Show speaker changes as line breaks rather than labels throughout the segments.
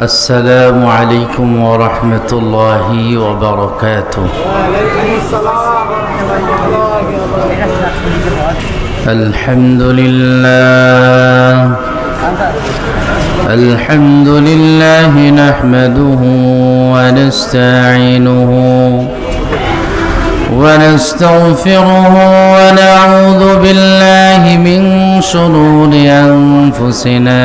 السلام عليكم ورحمة الله وبركاته.
وعليكم السلام ورحمة الله وبركاته
الحمد لله. الحمد لله نحمده ونستعينه ونستغفره ونعوذ بالله من شرور أنفسنا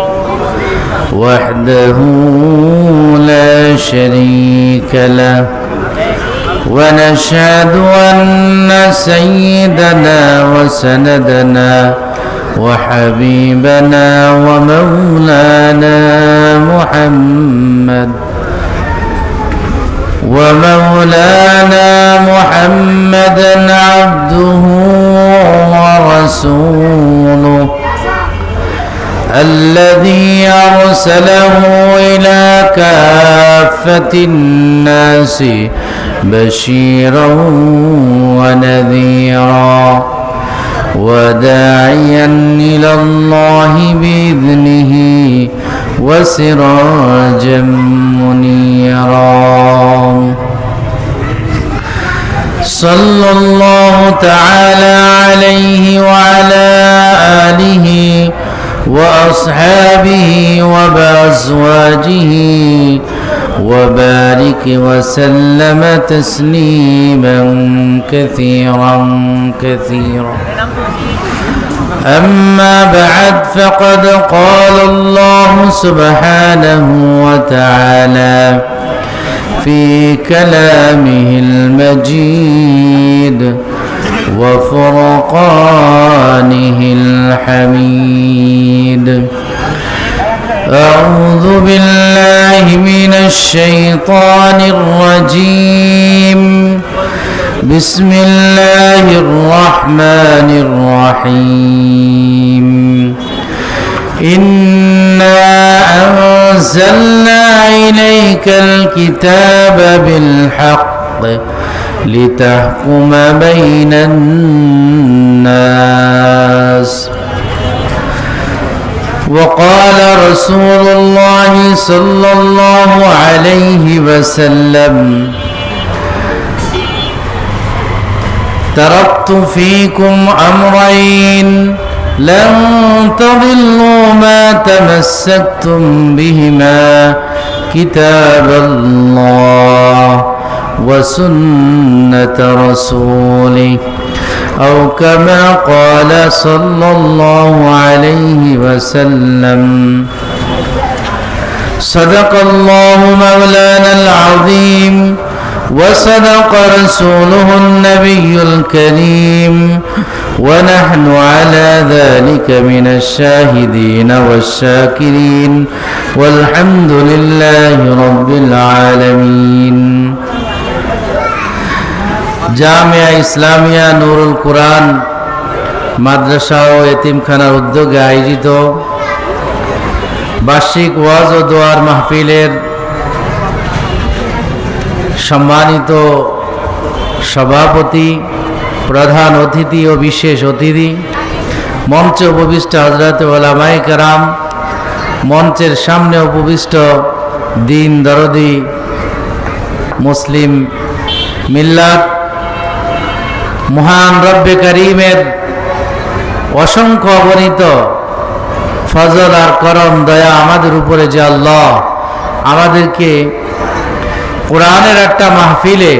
وحده لا شريك له. ونشهد أن سيدنا وسندنا وحبيبنا ومولانا محمد. ومولانا محمدا عبده ورسوله. الذي أرسله إلى كافة الناس بشيرا ونذيرا وداعيا إلى الله بإذنه وسراجا منيرا. صلى الله تعالى عليه وعلى وأصحابه وبأزواجه وبارك وسلم تسليما كثيرا كثيرا. أما بعد فقد قال الله سبحانه وتعالى في كلامه المجيد. وفرقانه الحميد. أعوذ بالله من الشيطان الرجيم. بسم الله الرحمن الرحيم. إنا أنزلنا إليك الكتاب بالحق. لتحكم بين الناس. وقال رسول الله صلى الله عليه وسلم تركت فيكم أمرين لن تضلوا ما تمسكتم بهما كتاب الله. وسنة رسوله. أو كما قال صلى الله عليه وسلم صدق الله مولانا العظيم وصدق رسوله النبي الكريم ونحن على ذلك من الشاهدين والشاكرين والحمد لله رب العالمين. জামিয়া ইসলামিয়া নুরুল কোরআন মাদ্রাসা ও এতিমখানার উদ্যোগে আয়োজিত বার্ষিক ওয়াজ ও দোয়ার মাহফিলের সম্মানিত সভাপতি, প্রধান অতিথি ও বিশেষ অতিথি, মঞ্চে উপবিষ্ট হজরত ওলামাই কারাম, মঞ্চের সামনে উপবিষ্ট দিন দরদি মুসলিম মিল্লাত মহান রব্বে করিমের অসংখ্য অগণিত ফজল আর করম, দয়া আমাদের উপরে যে আল্লাহ আমাদেরকে কোরআনের একটা মাহফিলে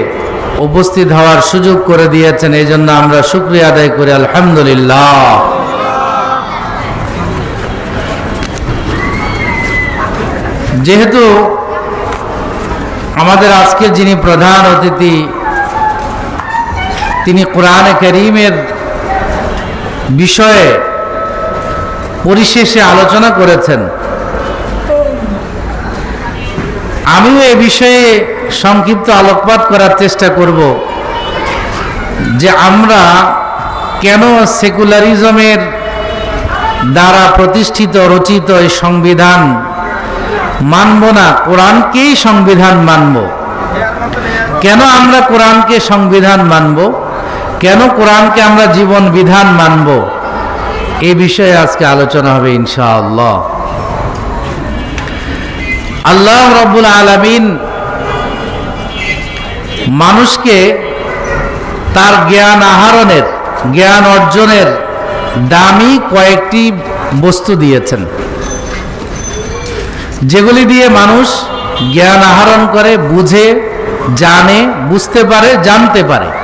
উপস্থিত হওয়ার সুযোগ করে দিয়েছেন, এই জন্য আমরা শুক্রিয়া আদায় করি, আলহামদুলিল্লাহ। যেহেতু আমাদের আজকে যিনি প্রধান অতিথি তিনি কোরআনে করিমের বিষয়ে পরিশেষে আলোচনা করেছেন। আমিও এ বিষয়ে সংক্ষিপ্ত আলোকপাত করার চেষ্টা করব যে আমরা কেন সেকুলারিজমের দ্বারা প্রতিষ্ঠিত, রচিত এই সংবিধান মানব না? কোরআনকেই সংবিধান মানব। কেন আমরা কোরআনকে সংবিধান মানব? কেন কোরআনকে আমরা জীবন বিধান মানব? এ বিষয়ে আজকে আলোচনা হবে ইনশাআল্লাহ। আল্লাহ রব্বুল আলমিন মানুষকে তার জ্ঞান আহরণের, জ্ঞান অর্জনের দামি কয়েকটি বস্তু দিয়েছেন। যেগুলি দিয়ে মানুষ জ্ঞান আহরণ করে, বুঝে, জানে, বুঝতে পারে, জানতে পারে।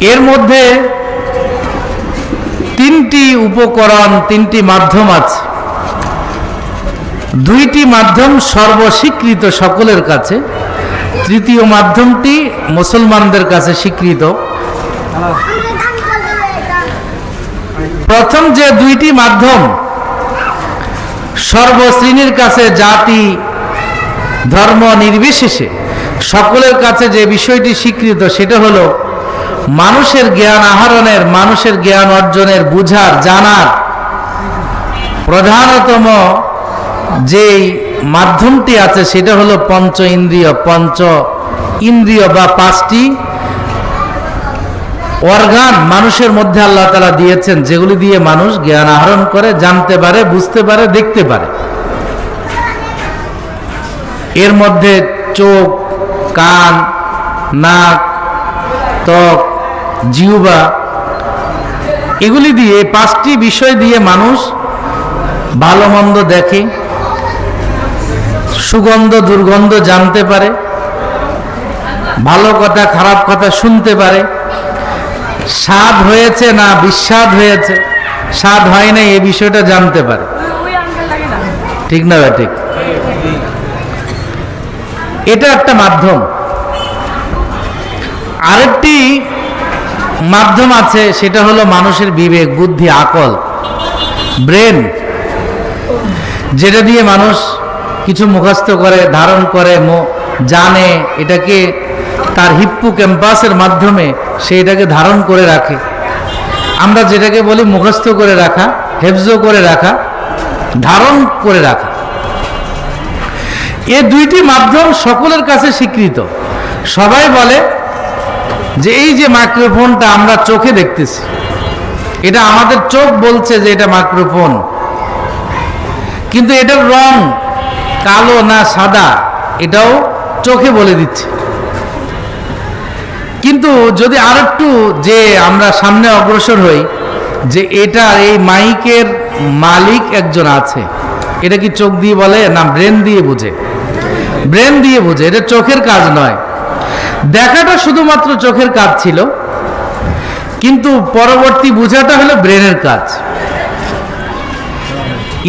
এর মধ্যে তিনটি উপকরণ, তিনটি মাধ্যম আছে। দুইটি মাধ্যম সর্বস্বীকৃত সকলের কাছে, তৃতীয় মাধ্যমটি মুসলমানদের কাছে স্বীকৃত। প্রথম যে দুইটি মাধ্যম, সর্বশ্রেণীর কাছে জাতি, ধর্ম নির্বিশেষে সকলের কাছে যে বিষয়টি স্বীকৃত, সেটা হলো মানুষের জ্ঞান আহরণের, মানুষের জ্ঞান অর্জনের, বুঝার, জানার প্রধানতম যেই মাধ্যমটি আছে সেটা হলো পঞ্চ ইন্দ্রিয়। পঞ্চ ইন্দ্রিয় বা পাঁচটি অর্গান মানুষের মধ্যে আল্লাহ তালা দিয়েছেন, যেগুলি দিয়ে মানুষ জ্ঞান আহরণ করে, জানতে পারে, বুঝতে পারে, দেখতে পারে। এর মধ্যে চোখ, কান, নাক, ত্বক জিউবা এগুলি দিয়ে, পাঁচটি বিষয় দিয়ে মানুষ ভালো মন্দ দেখে, সুগন্ধ, দুর্গন্ধ জানতে পারে, ভালো কথা, খারাপ কথা শুনতে পারে। স্বাদ হয়েছে না বিস্বাদ হয়েছে? স্বাদ হয় না এই বিষয়টা জানতে পারে। ঠিক না ভাই, ঠিক? এটা একটা মাধ্যম। আরেকটি মাধ্যম আছে, সেটা হলো মানুষের বিবেক, বুদ্ধি, আকল, ব্রেন। যেটা দিয়ে মানুষ কিছু মুখস্থ করে, ধারণ করে জানে, এটাকে তার হিপ্পু ক্যাম্পাসের মাধ্যমে সে এটাকে ধারণ করে রাখে। আমরা যেটাকে বলি মুখস্থ করে রাখা, হেফজ করে রাখা, ধারণ করে রাখা। এ দুইটি মাধ্যম সকলের কাছে স্বীকৃত। সবাই বলে যে এই যে মাইক্রোফোনটা আমরা চোখে দেখতেছি, এটা আমাদের চোখ বলছে যে এটা মাইক্রোফোন। কিন্তু এটার রং কালো না সাদা, এটাও চোখে বলে দিচ্ছে। কিন্তু যদি আরেকটু যে আমরা সামনে অগ্রসর হই, যে এটা এই মাইকের মালিক একজন আছে, এটা কি চোখ দিয়ে বলে না ব্রেন দিয়ে বুঝে? ব্রেন দিয়ে বুঝে, এটা চোখের কাজ নয়। দেখাটা শুধুমাত্র চোখের কাজ ছিল, কিন্তু পরবর্তী বোঝাটা হলো ব্রেনের কাজ।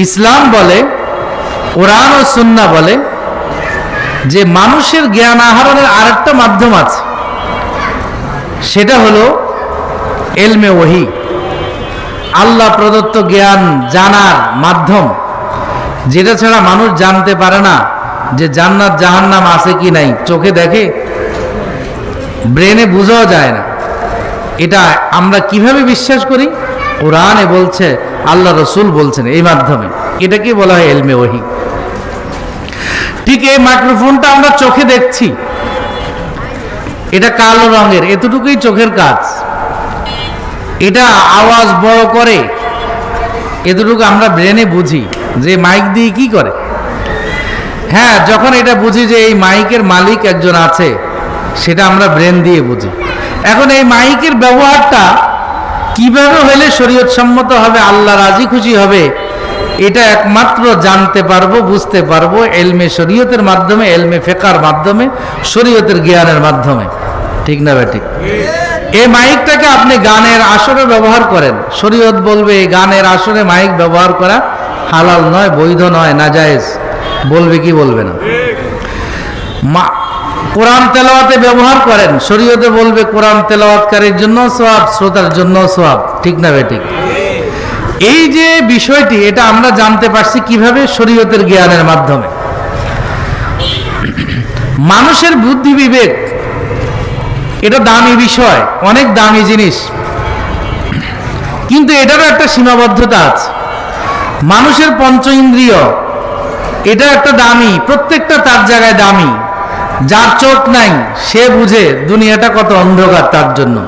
ইসলাম বলে, কোরআন ও সুন্না বলে যে মানুষের জ্ঞান আহরণের আরেকটা মাধ্যম আছে, সেটা হলো এলমে ওহি। আল্লাহ প্রদত্ত জ্ঞান জানার মাধ্যম, যেটা ছাড়া মানুষ জানতে পারে না যে জান্নাত জাহান্নাম আছে কি নাই। চোখে দেখে ব্রেনে বোঝাও যায় না। এটা আমরা কীভাবে বিশ্বাস করি? কোরআনে বলছে, আল্লাহ রসুল বলছেন এই মাধ্যমে। এটাকে বলা হয় এলমে ওহি। ঠিক এই মাইক্রোফোনটা আমরা চোখে দেখছি। এটা কালো রঙের, এতটুকুই চোখের কাজ। এটা আওয়াজ বড় করে। এতটুকু আমরা ব্রেনে বুঝি যে মাইক দিয়ে কি করে। হ্যাঁ যখন এটা বুঝি যে এই মাইকের মালিক একজন আছে সেটা আমরা ব্রেন দিয়ে বুঝি। এখন এই মাইকের ব্যবহারটা কীভাবে হলে শরীয়ত সম্মত হবে, আল্লাহ রাজি খুশি হবে, এটা একমাত্র জানতে পারব, বুঝতে পারব এলমে শরীয়তের মাধ্যমে, এলমে ফেকার মাধ্যমে, শরীয়তের জ্ঞানের মাধ্যমে। ঠিক না ঠিক এই মাইকটাকে আপনি গানের আসরে ব্যবহার করেন। শরীয়ত বলবে এই গানের আসরে মাইক ব্যবহার করা হালাল নয়, বৈধ নয়, নাজায়েজ। বলবে কি বলবে না? কোরআন তেলাওয়াতে ব্যবহার করেন, শরীয়তে বলবে কোরআন তেলাওয়াতকারীর জন্য সোয়াব শ্রোতার জন্য সোয়াব ঠিক না ঠিক? এই যে বিষয়টি, এটা আমরা জানতে পারছি কীভাবে শরীয়তের জ্ঞানের মাধ্যমে। মানুষের বুদ্ধি বিবেক, এটা দামি বিষয়, অনেক দামি জিনিস। কিন্তু এটারও একটা সীমাবদ্ধতা আছে। মানুষের পঞ্চ ইন্দ্রিয়, এটা একটা দামি, প্রত্যেকটা তার জায়গায় দামি। যার চোখ নাই, সে বুঝে দুনিয়াটা কত অন্ধকার তার জন্য।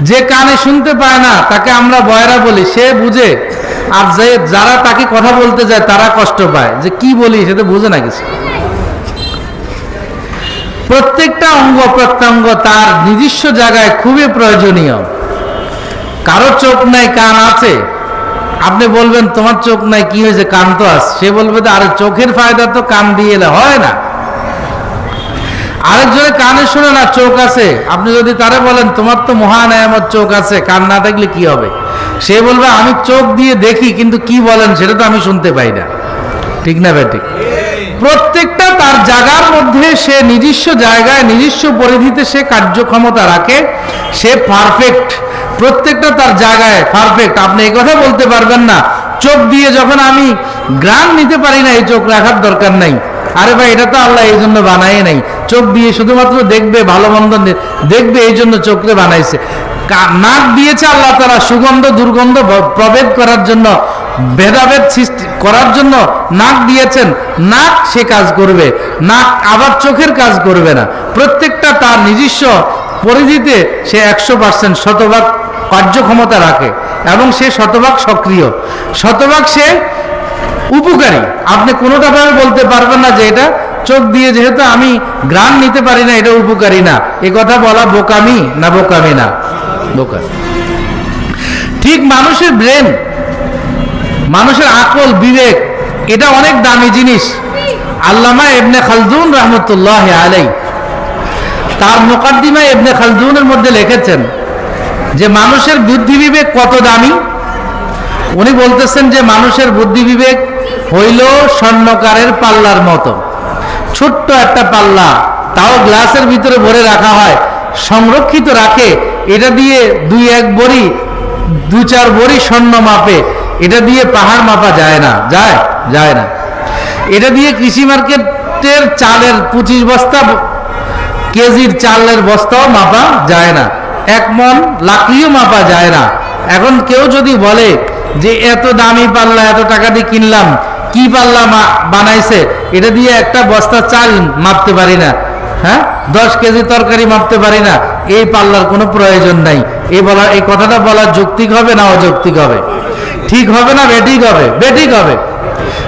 যে কানে শুনতে পায় না, তাকে আমরা বয়রা বলি, সে বুঝে। আর যে, যারা তাকে কথা বলতে যায়, তারা কষ্ট পায়। যে কি বলি, সে তো বুঝে না কিছু। প্রত্যেকটা অঙ্গ প্রত্যঙ্গ তার নিজস্ব জায়গায় খুবই প্রয়োজনীয়। কারও চোখ নাই, কান আছে। আপনি বলবেন, তোমার চোখ নাই, কি হয়েছে? কান তো আছে। সে বলবে আরে, চোখের ফায়দা তো কান দিয়ে এলে হয় না। আরেকজনে কানে শুনে না চোখ আছে। আপনি যদি তারে বলেন, তোমার তো মহান আমার চোখ আছে, কান না থাকলে কি হবে? সে বলবে, আমি চোখ দিয়ে দেখি, কিন্তু কি বলেন সেটা তো আমি শুনতে পাই না। ঠিক না ভাই, ঠিক। প্রত্যেকটা তার জায়গার মধ্যে সে নিজস্ব জায়গায়, নিজস্ব পরিধিতে সে কার্যক্ষমতা রাখে, সে পারফেক্ট প্রত্যেকটা তার জায়গায় পারফেক্ট আপনি এই কথা বলতে পারবেন না। চোখ দিয়ে যখন আমি গ্রাম নিতে পারি না, এই চোখ রাখার দরকার নাই। আরে ভাই, এটা তো আল্লাহ এই জন্য বানাই নাই। চোখ দিয়ে শুধুমাত্র দেখবে, ভালো মন্দ দেখবে, এই জন্য চোখকে বানাইছে। নাক দিয়েছে আল্লাহ তারা সুগন্ধ, দুর্গন্ধ প্রভেদ করার জন্য, ভেদাভেদ সৃষ্টি করার জন্য নাক দিয়েছেন। নাক সে কাজ করবে, নাক আবার চোখের কাজ করবে না। প্রত্যেকটা তার নিজস্ব পরিধিতে সে একশো পার্সেন্ট শতভাগ কার্যক্ষমতা রাখে এবং সে শতভাগ সক্রিয়। শতভাগ সে উপকারী। আপনি কোনোটা ভাবে বলতে পারবেন না যে এটা চোখ দিয়ে যেহেতু আমি গ্রাম নিতে পারি না, এটা উপকারী না। এ কথা বলা বোকামি না বোকামি না? বোকামি। ঠিক মানুষের ব্রেন, মানুষের আকল, বিবেক, এটা অনেক দামি জিনিস। আল্লামা এবনে খালদুন রহমতুল্লাহ আলাই তার মোকাদ্দিমা এবনে খালদুনের মধ্যে লিখেছেন যে মানুষের বুদ্ধি বিবেক কত দামি? উনি বলতেছেন যে মানুষের বুদ্ধি বিবেক হইল স্বর্ণকারের পাল্লার মতো। ছোট্ট একটা পাল্লা, তাও গ্লাসের ভিতরে ভরে রাখা হয়। সংরক্ষিত রাখে, এটা দিয়ে দুই এক বড়ি দু চার বড়ি স্বর্ণ মাপে। এটা দিয়ে পাহাড় মাপা যায় না, যায় যায় না। এটা দিয়ে কৃষি মার্কেটের চালের পঁচিশ বস্তা, কেজির চালের বস্তাও মাপা যায় না। এক মন লাকড়িও মাপা যায় না। এখন কেউ যদি বলে যে, এত দামি পাল্লা, এত টাকা দিয়ে কিনলাম কি পাল্লা বানাইছে? এটা দিয়ে একটা বস্তা চাল মাপতে পারি না। হ্যাঁ? দশ কেজি তরকারি মাপতে পারি না। এই পাল্লার কোনো প্রয়োজন নাই। এই বলা, এই কথাটা বলা যৌক্তিক হবে না অযৌক্তিক হবে? ঠিক হবে না বেঠিক হবে? বেঠিক হবে।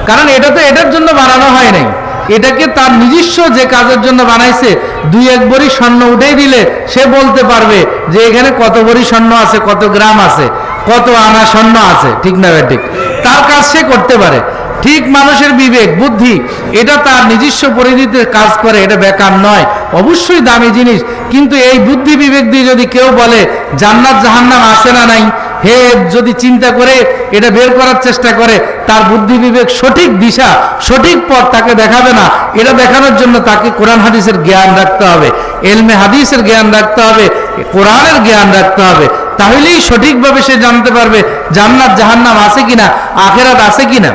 কারণ এটা তো এটার জন্য বানানো হয় নাই। এটাকে তার নিজস্ব যে কাজের জন্য বানাইছে, দুই এক বড়ি স্বর্ণ উঠেই দিলে সে বলতে পারবে যে এখানে কত বড়ি স্বর্ণ আছে, কত গ্রাম আছে, কত আনা স্বর্ণ আছে। ঠিক না ঠিক তার কাজ সে করতে পারে। ঠিক মানুষের বিবেক, বুদ্ধি, এটা তার নিজস্ব পরিধিতে কাজ করে, এটা বেকার নয়। অবশ্যই দামি জিনিস, কিন্তু এই বুদ্ধি বিবেক দিয়ে যদি কেউ বলে, জান্নাত, জাহান্নাম আসে না নাই? হে যদি চিন্তা করে, এটা বের করার চেষ্টা করে, তার বুদ্ধি বিবেক সঠিক দিশা, সঠিক পথ তাকে দেখাবে না। এটা দেখানোর জন্য তাকে কোরআন হাদিসের জ্ঞান রাখতে হবে, এলমে হাদিসের জ্ঞান রাখতে হবে, কোরআনের জ্ঞান রাখতে হবে। তাহলেই সঠিকভাবে সে জানতে পারবে, জান্নাত, জাহান্নাম আছে কিনা, আখেরাত আছে কিনা?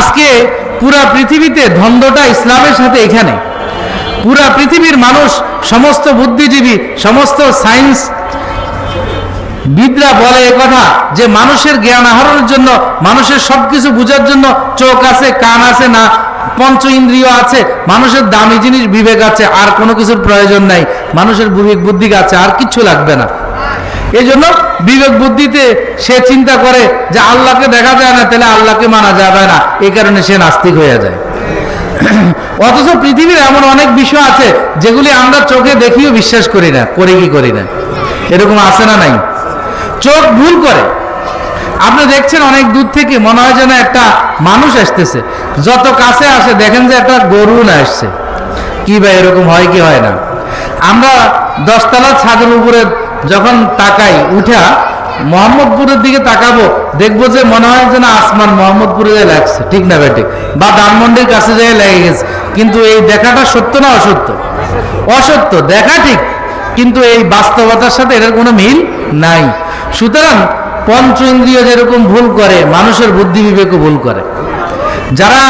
আজকে পুরা পৃথিবীতে ধন্দটা ইসলামের সাথে এখানে। পুরা পৃথিবীর মানুষ সমস্ত বুদ্ধিজীবী, সমস্ত সায়েন্স বিদরা বলে কথা যে মানুষের জ্ঞান আহরণের জন্য, মানুষের সবকিছু বোঝার জন্য চোখ আছে, কান আছে না, পঞ্চ ইন্দ্রিয় আছে, মানুষের দামি জিনিস বিবেক আছে, আর কোনো কিছুর প্রয়োজন নাই। মানুষের বিবেক বুদ্ধি আছে, আর কিচ্ছু লাগবে না। এই জন্য বিবেক বুদ্ধিতে সে চিন্তা করে যে আল্লাহকে দেখা যায় না, তাহলে আল্লাহকে মানা যাবে না। এই কারণে সে নাস্তিক হয়ে যায়। অথচ পৃথিবীর এমন অনেক বিষয় আছে, যেগুলি আমরা চোখে দেখিও বিশ্বাস করি না, করি কি করি না। এরকম আছে না নাই? চোখ ভুল করে। আপনি দেখছেন অনেক দূর থেকে মনে হয় যেন একটা মানুষ আসতেছে। যত কাছে আসে, দেখেন যে একটা গরু না আসছে। কি ভাই এরকম হয় কি হয় না? আমরা দশতলা ছাদের উপরে যখন তাকাই, উঠা, মোহাম্মদপুরের দিকে তাকাবো, দেখব যে মনে হয় যে না আসমান মোহাম্মদপুরে যায় লাগছে। ঠিক না বেঠিক? বা ধানমন্ডির কাছে যায় লেগে গেছে। কিন্তু এই দেখাটা সত্য না অসত্য? অসত্য, দেখা ঠিক, কিন্তু এই বাস্তবতার সাথে এটার কোনো মিল নাই। সুতরাং পঞ্চ ইন্দ্রিয় যেরকম ভুল করে, মানুষের বুদ্ধি বিবেকও ভুল করে। যারা